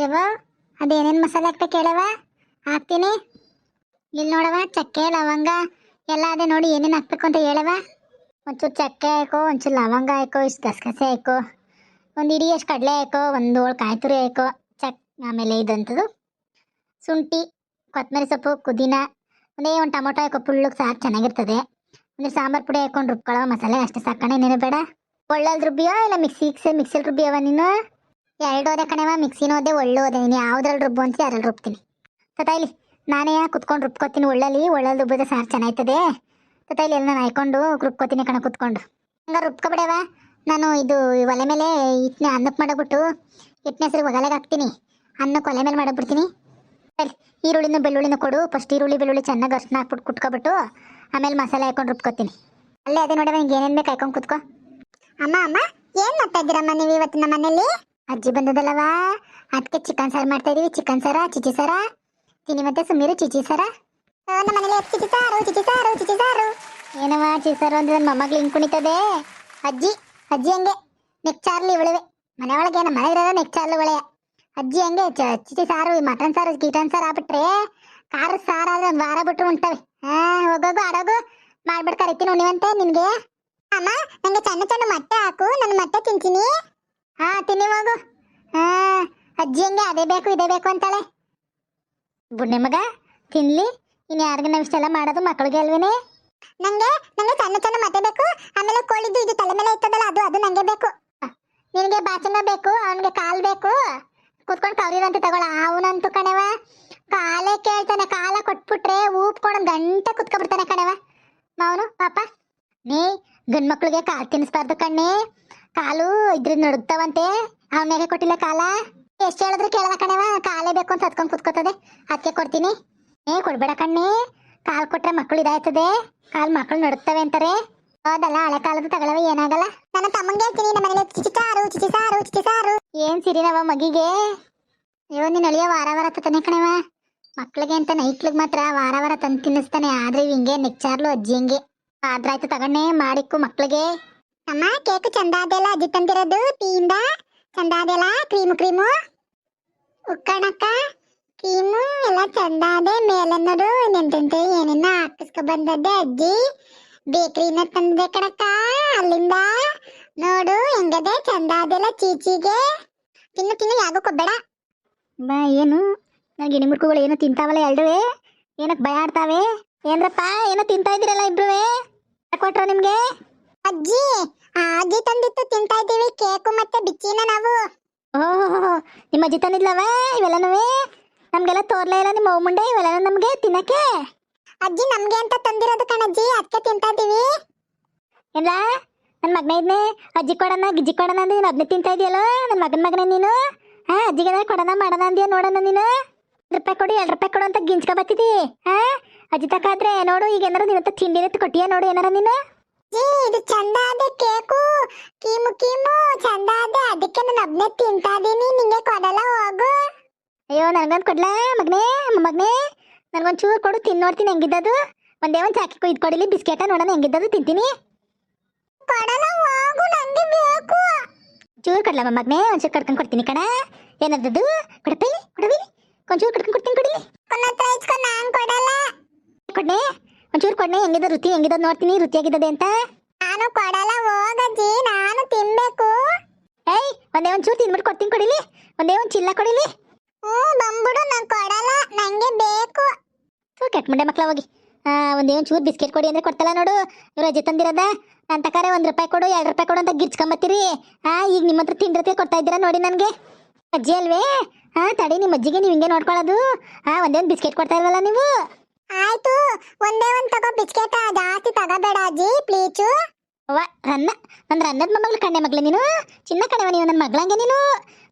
ಜವ ಅದೇನೇನು ಮಸಾಲೆ ಹಾಕ್ಬೇಕು ಹೇಳವ ಹಾಕ್ತೀನಿ. ಇಲ್ಲಿ ನೋಡವ ಚಕ್ಕೆ, ಲವಂಗ, ಎಲ್ಲ ಅದೇ ನೋಡಿ ಏನೇನು ಹಾಕ್ಬೇಕು ಅಂತ ಹೇಳವ ಒಂಚೂರು ಚಕ್ಕೆ ಹಾಕೋ, ಒಂಚೂರು ಲವಂಗ ಹಾಕೋ, ಇಷ್ಟು ಗಸಗಸೆ ಹಾಕೋ, ಒಂದು ಇಡೀ ಅಷ್ಟು ಕಡಲೆ ಹಾಕೋ, ಒಂದು ಹೋಳು ಕಾಯಿ ತುರಿ ಹಾಕೋ, ಚಕ್, ಆಮೇಲೆ ಇದಂಥದ್ದು ಶುಂಠಿ ಕೊತ್ತಂಬರಿ ಸೊಪ್ಪು, ಪುದೀನ, ಒಂದೇ ಒಂದು ಟೊಮೊಟೊ ಹಾಕೋ ಪುಳ್ಳಕ್ಕೆ ಸಾಕು ಚೆನ್ನಾಗಿರ್ತದೆ. ಅಂದರೆ ಸಾಂಬಾರು ಪುಡಿ ಹಾಕೊಂಡು ರುಬ್ಕೊಳ್ಳೋ ಮಸಾಲೆ ಅಷ್ಟೇ ಸಾಕಣೆ ನೀನು ಬೇಡ. ಒಳ್ಳಲ್ಲಿ ರುಬ್ಬಿಯೋ ಇಲ್ಲ ಮಿಕ್ಸಿ, ಮಿಕ್ಸಿಲಿ ರುಬ್ಬಿಯವ ನೀನು? ಎರಡು ಓದೆ ಕಣವ ಒಳ್ಳೆ ಓದೆ ನೀನು ಯಾವ್ದ್ರಲ್ಲಿ ರುಬ್ಬು ಅಂತ ಅದ್ರಲ್ಲಿ ರುಬ್ತೀನಿ. ತತಾಯ್ಲಿ ನಾನೇ ಕುತ್ಕೊಂಡು ರುಬ್ಕೋತೀನಿ ಒಳ್ಳಲ್ಲಿ ಒಳ್ಳಲ್ಲಿ ರುಬ್ಬಿದ್ರೆ ಸಾರು ಚೆನ್ನಾಯ್ತದೆ. ಇಲ್ಲಿ ಎಲ್ಲ ನಾನು ಹಾಯ್ಕೊಂಡು ರುಬ್ಕೋತೀನಿ ಕಣ ಕುತ್ಕೊಂಡು. ಹಂಗ ರುಬ್ಕೊಬಿಡವ ನಾನು ಇದು ಒಲೆ ಮೇಲೆ ಇಟ್ನೆ ಅನ್ನಕ್ಕೆ ಮಾಡಬಿಟ್ಟು ಇಟ್ನೆ ಹೆಸರು ಒಗಲೆಗೆ ಹಾಕ್ತೀನಿ. ಅನ್ನಕ್ಕೆ ಒಲೆ ಮೇಲೆ ಮಾಡಬಿಡ್ತೀನಿ. ಸರಿ ಈರುಳ್ಳಿನ ಬೆಳ್ಳುಳ್ಳಿನ ಕೊಡು. ಫಸ್ಟ್ ಈರುಳ್ಳಿ, ಬೆಳ್ಳುಳ್ಳಿ ಚೆನ್ನಾಗಿ ಅರ್ಶನ ಹಾಕ್ಬಿಟ್ಟು ಕುಟ್ಕೊಬಿಟ್ಟು, ಆಮೇಲೆ ಮಸಾಲೆ ಹಾಕೊಂಡು ರುಬ್ಕೋತೀನಿ. ಅಲ್ಲೇ ಅದೇ ನೋಡವ ನಿಂಗೆ ಏನೇನು ಬೇಕು ಹಾಕೊಂಡು ಕುತ್ಕೋ. ಅಮ್ಮ ಅಮ್ಮ, ಏನು ಮಾಡ್ತಾ ಇದ್ದೀರಮ್ಮ ನೀವು ಇವತ್ತು ನಮ್ಮ ಮನೇಲಿ? ಅಜ್ಜಿ ಬಂದದಲ್ಲವಾ? ಅದಕ್ಕೆ ಚಿಕನ್ ಸಾರು ಮಾಡ್ತಾ ಇದೀವಿ. ಚಿಕನ್ ಸಾರ ಚಿಚಿ ಸಾರ? ತಿನ್ನಿ ಮತ್ತೆ ಸುಮ್ಮೀರು ಚಿಚಿ ಸಾರ? ನಮ್ಮ ಮನೇಲಿ ಚಿಚಿ ಸಾರು ಚಿಚಿ ಸಾರು ಚಿಚಿ ಸಾರು. ಏನವ ಚಿಚಿ ಸಾರು ಅಂದ್ರೆ ನನ್ನ ಮೊಮ್ಮಗಳು ಕುಣಿತದೆ? ಅಜ್ಜಿ ಅಜ್ಜಿ ಹಂಗೆ. ನೆಕ್ ಚಾರ್ಲಿ ಇವಳಿವೆ. ಮನೆ ಒಳಗೆ ನಮ್ಮ ಮನೆ ಇರೋದ ನೆಕ್ ಚಾರ್ಲಿ ಒಳೆಯ ಅಜ್ಜಿ ಹಂಗೆ ಚಿಚಿ ಸಾರು ಮಟನ್ ಸಾರು, ಗಿಟನ್ ಸಾರು ಆಗ್ಬಿಟ್ರೆ ಖಾರ ಸಾರು ಆದ್ರೆ ಒಂದು ವಾರ ಬಿಟ್ಟು ಉಂಟವೆ ಹಾ ಹೋಗೋಗು, ಆಡೋಗು. ಮಾಡ್ಬಿಟ್ಟು ಕರಿತೀನಿ ಉಣಿವಂತೆ ನಿನ್ಗೆ. ಅಮ್ಮ, ನಂಗೆ ಸಣ್ಣ ಸಣ್ಣ ಮತ್ತೆ ಹಾಕು. ನನ್ನ ಮತ್ತೆ ತಿಂತೀನಿ. ಹಾ ತಿನ್ನಿ ಮಗು. ಹಾ ಅಜ್ಜಿ ಹಂಗೆ? ಅದೇ ಬೇಕು ಇದೇ ಬೇಕು ಅಂತಾಳೆ. ಬುಣ್ಣೆ ಮಗ ತಿನ್ಲಿ. ಇನ್ ಯಾರಿಗೆ ನಾವು ಇಷ್ಟೆಲ್ಲ ಮಾಡೋದು ಮಕ್ಕಳಿಗೆ ಅಲ್ವೇನೆ? ನಂಗೆ ನಂಗೆ ಸಣ್ಣ ಸಣ್ಣ ಮತ್ತೆ ಬೇಕು. ಆಮೇಲೆ ಕೋಳಿದ್ದು ಇದು ತಲೆ ಮೇಲೆ ಇತ್ತದಲ್ಲ ಅದು ಅದು ನಂಗೆ ಬೇಕು. ನಿನಗೆ ಬಾಚಂಗ ಬೇಕು ಅವನಿಗೆ ಕಾಲ್ ಬೇಕು. ಕೂತ್ಕೊಂಡು ಕವ್ರಿರಂತ ತಗೊಳ ಅವನಂತೂ ಕಣವ ಕಾಲೇ ಕೇಳ್ತಾನೆ ಕಾಲ ಕೊಟ್ಬಿಟ್ರೆ ಊಪ್ಕೊಂಡು ಗಂಟೆ ಕುತ್ಕೊಬಿಡ್ತಾನೆ ಕಣವ ಮಾವನು ಪಾಪ. ನೀ ಗಂಡ್ ಮಕ್ಳಿಗೆ ಕಾಲ್ ತಿನ್ನಿಸ್ಬಾರ್ದು ಕಣ್ಣೆ. ಕಾಲು ಇದ್ರ ನಡುಗ್ತಾವಂತೆ. ಅವನಿಗೆ ಕೊಟ್ಟಿಲ್ಲ ಕಾಲ. ಎಷ್ಟು ಹೇಳಿದ್ರು ಕೇಳದ ಕಣವ ಕಾಲೇ ಬೇಕು ಅಂತ ಹತ್ಕೊಂಡ್ ಕುತ್ಕೋತದೆ. ಅದಕ್ಕೆ ಕೊಡ್ತೀನಿ. ಏ, ಕೊಡ್ಬೇಡ ಕಣ್ಣಿ. ಕಾಲ್ ಕೊಟ್ರೆ ಮಕ್ಕಳು ಇದಾಯ್ತದೆ. ಕಾಲ್ ಮಕ್ಕಳು ನಡುಗ್ತವೆ ಅಂತಾರೆ. ಹೌದಲ್ಲ, ಹಳೆ ಕಾಲದ ತಗೊಳವ, ಏನಾಗಲ್ಲ. ನನ್ನ ತಮ್ಮಂಗೆ ಹೇಳ್ತೀನಿ, ನಮ್ಮ ಮನೇಲಿ ಚಿಚಿ ಸಾರು ಚಿಚಿ ಸಾರು ಚಿಚಿ ಸಾರು. ಏನ್ ಸಿರಿನವ ಮಗಿಗೆ? ಅಯ್ಯೋ ನೀನ್ ಅಳಿಯ ವಾರ ವಾರ ತತಾನೆ ಕಣವ ಮಕ್ಳಿಗೆ ಅಂತ ನೈಕ್ಳಿಗೆ ಮಾತ್ರ ವಾರ ವಾರ ತಂದು ತಿನ್ನಿಸ್ತಾನೆ. ಆದ್ರೆ ಇವ್ ಹಿಂಗೆ ನೆಚ್ಚಾರ್ಲು ಅಜ್ಜಿ ಹಿಂಗೆ. ಆದ್ರಾಯ್ತು ತಗೊಂಡೆ ಮಾಡಿಕ್ಕು ಮಕ್ಳಿಗೆ. ಅಮ್ಮ, ಕೇಕ್ ಚಂದ ಅದೆಲ್ಲ ಅಜ್ಜಿ ತಂದಿರೋದು ಟೀಯಿಂದ ಚಂದ ಅದೆಲ್ಲ ಕ್ರೀಮು ಕ್ರೀಮು? ಉಕ್ಕಣಕ್ಕ, ಕ್ರೀಮು, ಎಲ್ಲ ಚಂದ ಅದೆ ಮೇಲೆ ನೋಡು ನೆಂಟೆಂಟೆ ಏನೇನ ಹಾಕಿಸ್ಕೊ ಬಂದದ್ದೆ ಅಜ್ಜಿ. ಬೇಕ್ರಿನ ತಂದೆ ಕಣಕ್ಕ, ಅಲ್ಲಿಂದ? ನೋಡು, ಹೆಂಗದೆ ಚಂದ ಅದೆಲ್ಲ ಚೀಚಿಗೆ. ತಿನ್ನು ತಿನ್ನು ಯಾಗೋ ಕೊಬ್ಬೇಡ ಬಾ ಏನು? ನನಗೆ ನಿಮ್ಮರ್ಕುಗಳು ಏನೋ ತಿಂತಾವಲ್ಲ ಎರಡುವೆ ಏನಕ್ಕೆ ಭಯ ಆಡ್ತಾವೆ? ಏನ್ರಪ್ಪ, ಏನೋ ತಿಂತಾ ಇದ್ದೀರಲ್ಲ ಇಬ್ರುವೆ? ಕೊಟ್ರ ನಿಮ್ಗೆ? ಅಜ್ಜಿ ಆ ಅಜ್ಜಿ ತಂದಿತ್ತು ತಿಂತಾ ಇದ್ದೀವಿ ಕೇಕು ಮತ್ತೆ ಬಿಚ್ಚಿನ ನಾವು. ಓಹೋ ನಿಮ್ಮ ಅಜ್ಜಿ ತಂದಿದ್ಲವ? ಇವೆಲ್ಲನೂ ನಮ್ಗೆಲ್ಲ ತೋರ್ಲೇ ಇಲ್ಲ ನಿಮ್ಮ ಮುಂಡೆ ಇವೆಲ್ಲ ನಮ್ಗೆ ತಿನ್ನಕ್ಕೆ? ಅಜ್ಜಿ ನಮ್ಗೆ ಅಂತ ತಂದಿರೋದು ಕಣಜ್ಜಿ ಅದಕ್ಕೆ ತಿಂತಾ ಇದ್ದೀವಿ. ಎಲ್ಲ ನನ್ನ ಮಗನ ಇದ್ನೆ ಅಜ್ಜಿ ಕೊಡೋಣ ಗಿಜ್ಜಿ ಕೊಡೋಣ ಅಂದ್ರೆ ನೀನು ಅದನ್ನೇ ತಿಂತಾ ಇದೆಯಲ್ಲ? ನನ್ನ ಮಗನ ಮಗನೇ ನೀನು? ಹಾ ಅಜ್ಜಿಗೆ ಕೊಡೋಣ ಮಾಡೋಣ ಅಂದ್ಯಾ ನೋಡೋಣ ನೀನು? ರೂಪಾಯಿ ಕೊಡು ಎರಡು ರೂಪಾಯಿ ಕೊಡು ಅಂತ ಗಿಂಚ್ಕೊ ಬತ್ತಿದಿ ಹಾ ಅಜ್ಜಿ ತಕಾದ್ರೆ ನೋಡು ಈಗ ಏನಾರ ನಿನ್ನ ತಿಂಡಿ ಕೊಟ್ಟಿಯ ನೋಡು ಏನಾರ ನೀನು? ಇದು ಚಂದ ಅದೇ ಕೇಕು. ಕೀಮು ಕೀಮು ಚಂದ ಅದೆ ಅದಕ್ಕೆ ನಾನು ಒಬ್ನೇ ತಿಂತಾ ಇದೀನಿ. ನಿಂಗೆ ಕೊಡಲ್ಲ ಹೋಗು. ಅಯ್ಯೋ ನನಗೊಂದು ಕೊಡ್ಲಾ ಮಗನೇ ಮಗನೇ. ನನಗೊಂದು ಚೂರು ಕೊಡು ತಿನ್ ನೋಡ್ತೀನಿ ಹೆಂಗಿದ್ದದು. ಒಂದೇ ಒಂದು ಚಾಕಿ ಕುಯ್ದು ಕೊಡಿಲಿ ಬಿಸ್ಕೆಟ ನೋಡೋಣ ಹೆಂಗಿದ್ದದು ತಿಂತೀನಿ. ಕೊಡಲ್ಲ ಹೋಗು ನಂಗೆ ಬೇಕು. ಚೂರು ಕೊಡ್ಲಮ್ಮ ಮಗನೇ ಒಂಚೂರು ಕಡ್ಕೊಂಡು ಕೊಡ್ತೀನಿ ಕಣ. ಏನದ್ದು ಕೊಡಪ್ಪಲ್ಲಿ ಕೊಡವಿ ಒಂಚೂರು ಕಡ್ಕೊಂಡು ಕೊಡ್ತೀನಿ ಕೊಡಿಲಿ. ಕೊಡಲ್ಲ ಕೊಡ್ನೆ ಒಂಚೂರು ಕೊಡ್ನೆ? ಹೆಂಗಿದ ರುಚಿ ಹೆಂಗಿದ ನೋಡ್ತೀನಿ ರುಚಿಯಾಗಿದ್ದದೆ ಅಂತ? ನಾನು ಕೊಡಲ್ಲ ಹೋಗಜ್ಜಿ ನಾನು ತಿನ್ಬೇಕು. ಏಯ್ ಒಂದೇ ಒಂಚೂರು ತಿನ್ಬಿಟ್ಟು ಕೊಡ್ತೀನಿ ಕೊಡಿಲಿ. ಒಂದೇ ಒಂದು ಚಿಲ್ಲ ಕೊಡಿಲಿ. ಹ್ಞೂ ಬಂದ್ಬಿಡು ನಾನು ಕೊಡಲ್ಲ ನನಗೆ ಬೇಕು. ಸೊ ಕೆಟ್ಟ ಮುಂಡೆ ಮಕ್ಳ ಹೋಗಿ. ಆ, ಒಂದೇ ಒಂದು ಚೂರು ಬಿಸ್ಕೆಟ್ ಕೊಡಿ ಅಂದ್ರೆ ಕೊಡ್ತಲ್ಲ ನೋಡು. ರಜೆ ತಂದಿರೋದ. ನನ್ನ ತಕಾರೆ ಒಂದು ರೂಪಾಯಿ ಕೊಡು ಎರಡು ರೂಪಾಯಿ ಕೊಡು ಅಂತ ಗಿರ್ಚ್ಕೊಂಬತ್ತೀರಿ. ಹಾ ಈಗ ನಿಮ್ಮ ಹತ್ರ ತಿಂಡಿರತ್ತೆ ಕೊಡ್ತಾ ಇದ್ದೀರಾ ನೋಡಿ ನನಗೆ. ಅಜ್ಜಿ ಅಲ್ವೇ? ಹಾ ತಡಿ ನಿಮ್ಮ ಅಜ್ಜಿಗೆ ನೀವು ಹಿಂಗೆ ನೋಡ್ಕೊಳ್ಳೋದು ಹಾ ಒಂದೇ ಒಂದು ಬಿಸ್ಕೆಟ್ ಕೊಡ್ತಾ ಇಲ್ವಲ್ಲ ನೀವು? ಆಯ್ತು ಒಂದೇ ಒಂದ್ ತಗೋ ಬಿಸ್ಕೆಟ್ ಜಾಸ್ತಿ ತಗೋಬೇಡ ಅಜ್ಜಿ ಪ್ಲೀಚು ಅವ್ವ ರನ್ನ ನನ್ನ ರನ್ನದ ಮೊಮ್ಮಗಳು ಕಣ್ಣೆ ಮಗಳು ನೀನು. ಚಿನ್ನ ಕಣವ ನೀವು ನನ್ನ ಮಗ್ಳಂಗೆ ನೀನು.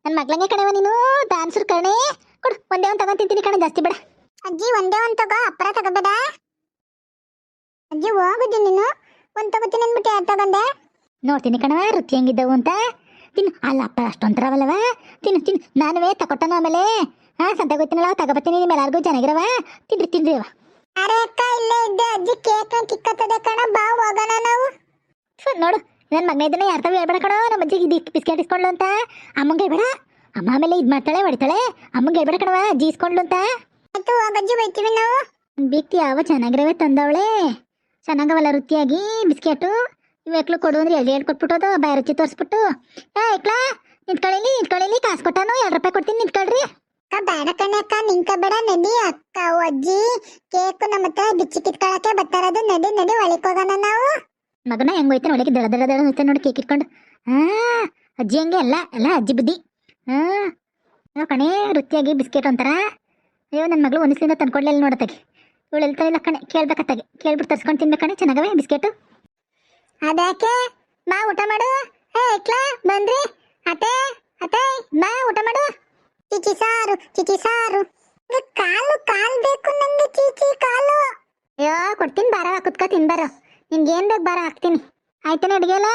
ನನ್ನ ಮಗಳಂಗೆ ಕಣವ ನೀನು. ದಾನ್ಸರ್ ಕಣೆ. ಕೊಡು ಒಂದೇ ಒಂದು ತಗೊಂಡ್ ತಿಂತೀನಿ ಕಣೆ ಜಾಸ್ತಿ ಬೇಡ. ಅಜ್ಜಿ ಒಂದೇ ಒಂದು ತಗೋ ಅಪ್ಪರ ತಗೋಬೇಡ. ಅಜ್ಜಿ ಹೋಗುದಿ ನೀನು. ಒಂದು ತಗೋತೀನಿ ಅಂದ್ಬಿಟ್ಟು ಯಾರು ತಗೊಂಡೆ? ನೋಡ್ತೀನಿ ಕಣವ ರುಚಿ ಹೆಂಗಿದ್ದವು ಅಂತ. ತಿನ್ನು ಅಲ್ಲ ಅಪ್ಪ ಅಷ್ಟೊಂತರವಲ್ಲವ. ತಿನ್ನು ತಿನ್ನು ನಾನುವೇ ತಗೊಟ್ಟನು ಆಮೇಲೆ. ಹಾ ಸಂತೆ ಗೊತ್ತಿನಲ್ಲ ತಗೋಬತ್ತೀನಿ ನಿಮ್ಮ ಎಲ್ಲಾರ್ಗೂ ಚೆನ್ನಾಗಿರವ ತಿನ್ರಿ ತಿನ್ರಿ ಅವ ಅರೆ ಅಕ್ಕ ಇಲ್ಲೇ ಇದ್ದೆ. ಅಜ್ಜಿ ಕೇಕ್ ಕಿಕ್ಕತ್ತದೆ ಕಣ. ಬಾ ಹೋಗೋಣ ನಾವು. ನೋಡು ನನ್ನ ಮಗನ ಇದನ್ನ ಯಾರ್ತಾವ ಹೇಳ್ಬೇಡ ಕಣೋ. ನಮ್ಮ ಅಜ್ಜಿಗೆ ಇದು ಬಿಸ್ಕೆಟ್ ಇಸ್ಕೊಂಡ್ಲು ಅಂತ. ಅಮ್ಮಂಗೆ ಬೇಡ ಅಮ್ಮ ಆಮೇಲೆ ಇದು ಮಾಡ್ತಾಳೆ ಹೊಡಿತಾಳೆ. ಅಮ್ಮಂಗೆ ಹೇಳ್ಬೇಡ ಕಣವ ಜೀಸ್ಕೊಂಡ್ಲು ಅಂತ. ಆಯ್ತು ಅಜ್ಜಿ ಬೈತೀವಿ ನಾವು. ಬಿತ್ತಿ ಯಾವ ಚೆನ್ನಾಗಿರವೆ ತಂದವಳೆ. ಚೆನ್ನಾಗವಲ್ಲ ರುಚಿಯಾಗಿ ಬಿಸ್ಕೆಟು. ಇವೆಕ್ಲು ಕೊಡು ಅಂದ್ರೆ ಎಲ್ಲಿ ಹೇಳಿ ಕೊಟ್ಬಿಟ್ಟೋದು ಬಾಯಿ ರುಚಿ ತೋರಿಸ್ಬಿಟ್ಟು. ಏ ಇಕ್ಲಾ ನಿಂತ್ಕೊಳ್ಳಿ ನಿಂತ್ಕೊಳ್ಳಿ ಕಾಸು ಕೊಟ್ಟಾನು. ಎರಡು ರೂಪಾಯಿ ಕೊಡ್ತೀನಿ ನಿಂತ್ಕೊಳ್ರಿ. ಅಕ್ಕ ಬೇಡ ಕಣೆ ಅಕ್ಕ ನಿಂಕ ಬೇಡ ನಡಿ ಅಕ್ಕ ಅಜ್ಜಿ. ಕೇಕ್ ನಮ್ಮ ಹತ್ರ ಬಿಚ್ಚಿ ಕಿತ್ಕೊಳಕ್ಕೆ ಬರ್ತಾರದು ನಡಿ ನಡಿ ಒಳಕ್ ಹೋಗೋಣ ನಾವು. ಮಗನ ಹೆಂಗ್ ಹೋಯ್ತಾನೆ ಒಳಗೆ ದಡ ದಡ ದಡ ಹೋಯ್ತಾನೆ ನೋಡಿ ಕೇಕ್ ಇಟ್ಕೊಂಡು. ಹಾ ಅಜ್ಜಿ ಹಂಗೆ ಎಲ್ಲ ಎಲ್ಲ ಅಜ್ಜಿ ಬುದ್ಧಿ. ಹಾ. ನೋ ಕಣೆ ರುಚಿಯಾಗಿ ಬಿಸ್ಕೆಟ್ ಒಂಥರ. ಅಯ್ಯೋ ನನ್ನ ಮಗಳು ಒಂದಿಸ್ಲಿಂದ ತಂದ್ಕೊಡ್ಲಿಲ್ಲ ನೋಡತ್ತಾಗೆ ಇವಳು ಹೇಳ್ತಾ ಇಲ್ಲ ಕಣೆ ಕೇಳ್ಬೇಕತ್ತಾಗೆ ಕೇಳ್ಬಿಟ್ಟು ತರ್ಸ್ಕೊಂಡು ತಿನ್ಬೇಕು ಕಣೆ ಚೆನ್ನಾಗವೆ ಬಿಸ್ಕೆಟು? ಅದ್ಯಾಕೆ? ಮಾ ಊಟ ಮಾಡು. ಏ ಇಕ್ಲಾ ಬಂದ್ರಿ. ಅತ್ತೆ ಅತ್ತೆ ಮಾ ಊಟ ಮಾಡು. ಚಿಚಿ ಸಾರು, ಚೀಚಿ ಸಾರು. ಕಾಲು, ಕಾಲ್ ಬೇಕು ನಂಗೆ ಚೀಚಿ ಕಾಲು. ಅಯ್ಯೋ, ಕೊಡ್ತೀನಿ ಬಾರ, ಕುತ್ಕೋ ತಿನ್ಬಾರೋ ನಿನ್ಗೆ ಏನ್ ಬೇಕು ಬಾರ, ಹಾಕ್ತೀನಿ. ಆಯ್ತಾನೆ ಅಡುಗೆ ಎಲ್ಲ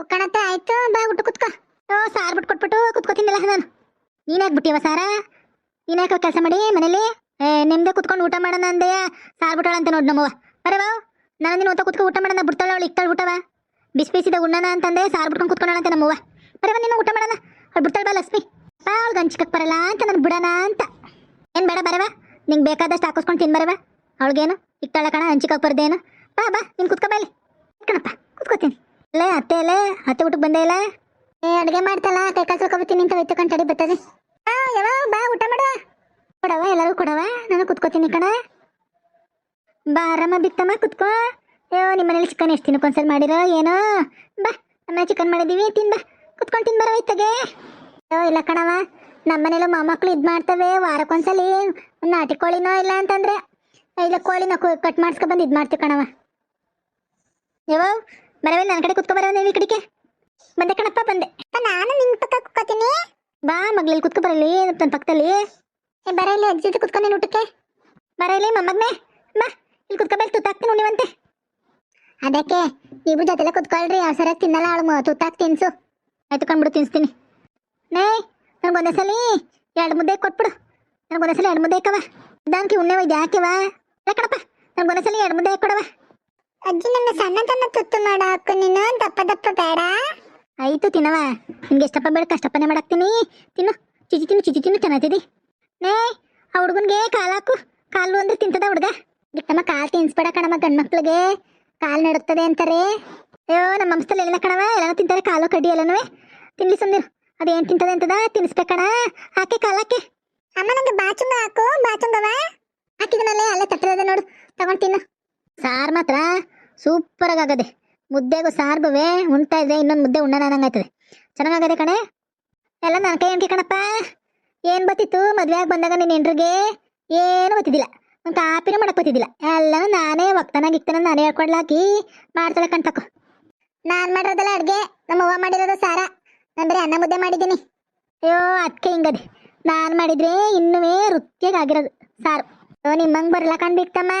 ಉಕ್ಕಣತ್ತೆ ಆಯ್ತು. ಬಾ, ಊಟ ಕುತ್ಕೋ. ಓ, ಸಾರು ಬಿಟ್ಟು ಕೊಟ್ಬಿಟ್ಟು ಕುತ್ಕೋತೀನಿಲ್ಲ ನಾನು. ನೀನ್ಯಾಕೆ ಬಿಟ್ಟಿವ ಸಾರ? ನೀನ್ಯಾಕೆ ಕೆಲಸ ಮಾಡಿ ಮನೇಲಿ? ಏ, ನಿಮ್ದೆ ಕುತ್ಕೊಂಡು ಊಟ ಮಾಡೋಣ ಅಂದೆ. ಸಾರು ಬಿಟ್ಟಾಳ ಅಂತ ನೋಡಿ ನಮ್ಮವ್ವ. ಬರವಾ ನಾನು ನೀನು ಹೊತ್ತ ಕುತ್ಕೊ, ಊಟ ಮಾಡೋಣ ಬಿಡ್ತಾಳ ಅವಳು, ಇಕ್ತಾಳ ಊಟವ. ಬಿಸಿ ಬಿಸಿದ ಅಂತ ಅಂತಂದೆ, ಸಾರು ಬಿಟ್ಕೊಂಡು ಕುತ್ಕೊಳ್ಳೋಣ ಅಂತ ನಮ್ಮವ್ವ. ಬರವಾ ನೀನು ಊಟ ಮಾಡೋಣ. ಅವ್ಳು ಬಿಡ್ತಾಳ ಬಾ ಲಕ್ಷ್ಮಿ. ಬಾ ಅವಳು ಗಂಚಿಕಕ್ಕೆ ಬರಲ್ಲ ಅಂತ ನಾನು ಬಿಡೋಣ ಅಂತ. ಏನ್ ಬೇಡ ಬರವ ನಿಂಗೆ ಬೇಕಾದಷ್ಟು ಹಾಕಿಸ್ಕೊಂಡು ತಿನ್ ಬರವ ಅವಳಿಗೇನು? ಇಕ್ತಾಳ ಕಣ ಹಂಚಿಕಕ್ಕೆ ಬರ್ದೇನು? ಬಾ ಬಾ, ನೀನು ಕುತ್ಕೊ, ಬಾ ಇಲ್ಲಿ. ಕಣಪ್ಪ ಕುತ್ಕೋತೀನಿ ಲೇ, ಅತ್ತೆ ಲೇ, ಅತ್ತೆ ಊಟಕ್ಕೆ ಬಂದೇ ಇಲ್ಲ? ಏ, ಅಡುಗೆ ಮಾಡ್ತಲ್ಲ, ಕೈ ಕಾಸು ತೊಳ್ಕೊಬತ್ತೀನಿ ಅಂತ ಒಯ್ತು ಕಣ್, ತಡಿ ಬರ್ತದೆ ಆ ಯಾವ ಬಾ, ಊಟ ಮಾಡುವ ಕೊಡವ ಎಲ್ಲರೂ ಕೊಡವ ನಾನು ಕುತ್ಕೋತೀನಿ ಕಣ. ಬಾ, ಆರಾಮ, ಬಿತ್ತಮ್ಮ, ಕುತ್ಕೋ. ಅಯ್ಯೋ ನಿಮ್ಮ ಮನೇಲಿ ಚಿಕನ್ ಎಷ್ಟು ತಿನ್ನಕ್ಕೆ ಒಂದ್ಸಲ ಮಾಡಿರೋ, ಏನೋ? ಬಾ, ಅಮ್ಮ ಚಿಕನ್ ಮಾಡಿದ್ದೀವಿ ತಿನ್ ಬಾ. ಕುತ್ಕೊಂಡು ತಿನ್ ಬರೋ ಇತ್ತಗೆ. ಇಲ್ಲ ಕಣವ ನಮ್ಮ ಮನೇಲಿ ಮೊಮ್ಮಕ್ಳು ಇದು ಮಾಡ್ತವೆ ವಾರಕ್ಕೊಂದ್ಸಲಿ ನಾಟಿ ಕೋಳಿನೋ ಇಲ್ಲ ಅಂತಂದ್ರೆ ಇಲ್ಲ ಕೋಳಿನ ಕಟ್ ಮಾಡಿಸ್ಕೊ ಬಂದು ಇದು ಮಾಡ್ತೀವಿ ಕಣವ ಯಾವ ಬರವೇ ನನ್ನ ಕಡೆ ಕುತ್ಕೊ ಬರವ ನೀವು ಈ ಕಡೆಗೆ. ಬಂದೆ ಕಣಪ್ಪ ಬಂದೆ. ನಾನು ನಿನ್ ಪಕ್ಕ ಕುಕ್ಕೋತೀನಿ ಬಾ ಮಗ್ಲಲ್ಲಿ ಕುತ್ಕೊ ಬರಲಿ ನನ್ನ ಪಕ್ಕದಲ್ಲಿ. ಏ ಬರ ಇಲ್ಲಿ ಅಜ್ಜಿ ಕುತ್ಕೊಂಡು ಊಟಕ್ಕೆ. ಬರ ಇಲ್ಲಿ ಮೊಮ್ಮಗ್ನೆ. ಬಾ ಇಲ್ಲಿ ಕುತ್ಕೊ ಬಲ್ಲಿ ತುತ್ತಾಕ್ತೀನಿ ಉಣಿವಂತೆ ಅದಕ್ಕೆ ನೀವು ಜೊತೆಲ್ಲ ಕುತ್ಕೊಳ್ರಿ ಯಾವ ಸರಿಯಾಗಿ ತಿನ್ನಲ್ಲ ಅವಳು ತುತ್ತಾಕ್ ತಿನ್ಸು. ಆಯ್ತು ಕಂಡ್ಬಿಡು ತಿನ್ನಿಸ್ತೀನಿ ನೇ ನನಗೊಂದೇ ಸಲ ಎರಡು ಮುದ್ದೆ ಕೊಟ್ಬಿಡು. ನನಗೊಂದೇ ಸಲ ಎರಡು ಮುದ್ದೆ ಕವ ದಾನ್ಕಿ ಉಣ್ಣೆ ಒಯ್ದು ಹಾಕಿವ ಕಣಪ್ಪ ಕಣಪ್ಪ ಒಂದೇ ಸಲ ಎರಡು ಮುದ್ದೆ ಕೊಡವ ಅಜ್ಜಿ ನನ್ನ ಸಣ್ಣ ತನ್ನ ತುತ್ತು ಮಾಡ ಹಾಕು ನೀನು ದಪ್ಪ ದಪ್ಪ ಬೇಡ. ಆಯ್ತು ತಿನ್ನವ ನಿಮ್ಗೆ ಎಷ್ಟಪ್ಪ ಬೇಡ ಕಷ್ಟಪ್ಪನೆ ಮಾಡಾಕ್ತೀನಿ. ತಿನ್ನು. ಚಿಚಿ ತಿನ್ನು ಚಿಚಿ ತಿನ್ನು ಚೆನ್ನಾಗ್ತಿದಿ ನೇ ಆ ಹುಡುಗನ್ಗೆ ಕಾಲು ಹಾಕು. ಕಾಲು ಅಂದ್ರೆ ತಿಂತದ ಹುಡುಗ. ಬಿಟ್ಟಮ್ಮ ಕಾಲು ತಿನ್ಸ್ಬೇಡ ಕಣಮ್ಮ ಗಂಡು ಮಕ್ಳಿಗೆ ಕಾಲು ನಡುತ್ತದೆ ಅಂತಾರೆ. ಅಯ್ಯೋ ನಮ್ಮ ಹಂಸದಲ್ಲಿ ಎಲ್ಲ ಕಣವ ಎಲ್ಲ ತಿಂತಾರೆ ಕಾಲು ಕಡ್ಡಿ ಎಲ್ಲನೂ ತಿನ್ಲಿ ಸುಂದಿರು ಅದೇನು ತಿಂತದೆ ಅಂತದ? ತಿನ್ಸ್ಬೇಕಣ. ಆಕೆ ಕಾಲಕ್ಕೆ ಅಮ್ಮ ನಂಗೆ ಬಾಚುಂಗ ಹಾಕು. ಬಾಚುಂಗವ ಹಾಕಿದನಲ್ಲೇ ಅಲ್ಲೇ ತಟ್ಟದ ನೋಡು. ತಗೊಂಡ್ ತಿನ್ನು. ಸಾರು ಮಾತ್ರ ಸೂಪರ್ ಆಗದೆ ಮುದ್ದೆಗೂ ಸಾರ್ಗುವೆ ಉಣ್ತಾ ಇದ್ರೆ ಇನ್ನೊಂದು ಮುದ್ದೆ ಅನ್ನಂಗಾಯ್ತದೆ. ಚೆನ್ನಾಗಾಗದೆ ಕಣೆ? ಎಲ್ಲ ನನ್ನ ಕೈ ಕಣಪ್ಪ. ಏನು ಬತ್ತಿತ್ತು ಮದುವೆ ಆಗಿ ಬಂದಾಗ ನಿನ್ನ ಹೆಂಡ್ರಿಗೆ ಏನು ಗೊತ್ತಿದ್ದಿಲ್ಲ. ಒಂದು ಕಾಪಿನೂ ಮಾಡಕ್ ಗೊತ್ತಿದ್ದಿಲ್ಲ. ಎಲ್ಲನೂ ನಾನೇ ಒಕ್ತನಾಗಿ ಇತ್ತನ ನಾನೇ ಹೇಳ್ಕೊಡ್ಲಾಕಿ ಮಾಡ್ತಾಳೆ ಕಣ್ತಕೋ ನಾನು ಮಾಡಿರೋದಲ್ಲ ಅಡುಗೆ. ನಮ್ಮ ಅವ್ವ ಮಾಡಿರೋದು ಸಾರ. ನಾನು ಬರೀ ಅನ್ನ ಮುದ್ದೆ ಮಾಡಿದ್ದೀನಿ. ಅಯ್ಯೋ ಅದಕ್ಕೆ ಹಿಂಗದೆ. ನಾನು ಮಾಡಿದ್ರೆ ಇನ್ನೂ ರುಚಿಯಾಗಿ ಆಗಿರೋದು ಸಾರು. ಅಯ್ಯೋ ನಿಮ್ಮಂಗೆ ಬರಲ್ಲ ಕಂಡ್ಬಿಟ್ಟಮ್ಮ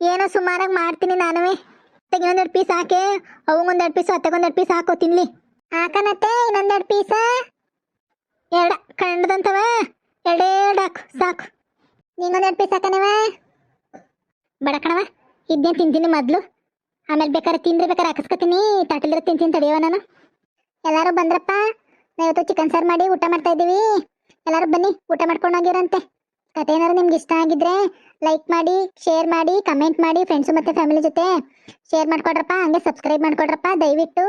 ಏನೋ ಸುಮಾರಾಗಿ ಮಾಡ್ತೀನಿ ನಾನುವೇ. ಇನ್ನೊಂದೆರಡು ಪೀಸ್ ಹಾಕೆ. ಅವಂಗೊಂದೆರಡು ಪೀಸು ಅತ್ತೆಗೊಂದೆರಡು ಪೀಸ್ ಹಾಕೋ, ತಿನ್ಲಿ. ಹಾಕನತ್ತೆ ಇನ್ನೊಂದೆರಡು ಪೀಸ? ಎರಡ ಕಂಡದಂತವ ಎರಡೆರಡು ಹಾಕು, ಸಾಕು. ನೀನೊಂದೆರಡು ಪೀಸ್ ಹಾಕನವ? ಬಡ ಕಣವ ಇದ್ದೇನು ತಿಂತೀನಿ ಮೊದಲು. ಆಮೇಲೆ ಬೇಕಾದ್ರೆ ತಿಂದ್ರೆ ಬೇಕಾದ್ರೆ ಹಾಕಿಸ್ಕೊತೀನಿ. ತಟ್ಟಲಿರೋ ತಿಂತೀನಿ ತಡೆಯವ ನಾನು. ಎಲ್ಲರೂ ಬಂದ್ರಪ್ಪ? ನಾವು ಇವತ್ತು ಚಿಕನ್ ಸಾರು ಮಾಡಿ ಊಟ ಮಾಡ್ತಾ ಇದ್ದೀವಿ. ಎಲ್ಲರೂ ಬನ್ನಿ, ಊಟ ಮಾಡ್ಕೊಂಡು ಹೋಗಿರಂತೆ. ಕತೆ ಏನಾದ್ರು ನಿಮ್ಗೆ ಇಷ್ಟ ಆಗಿದ್ರೆ ಲೈಕ್ ಮಾಡಿ ಶೇರ್ ಮಾಡಿ ಕಮೆಂಟ್ ಮಾಡಿ ಫ್ರೆಂಡ್ಸು ಮತ್ತು ಫ್ಯಾಮಿಲಿ ಜೊತೆ ಶೇರ್ ಮಾಡ್ಕೊಡ್ರಪ್ಪ, ಹಂಗೆ ಸಬ್ಸ್ಕ್ರೈಬ್ ಮಾಡ್ಕೊಡ್ರಪ್ಪ, ದಯವಿಟ್ಟು.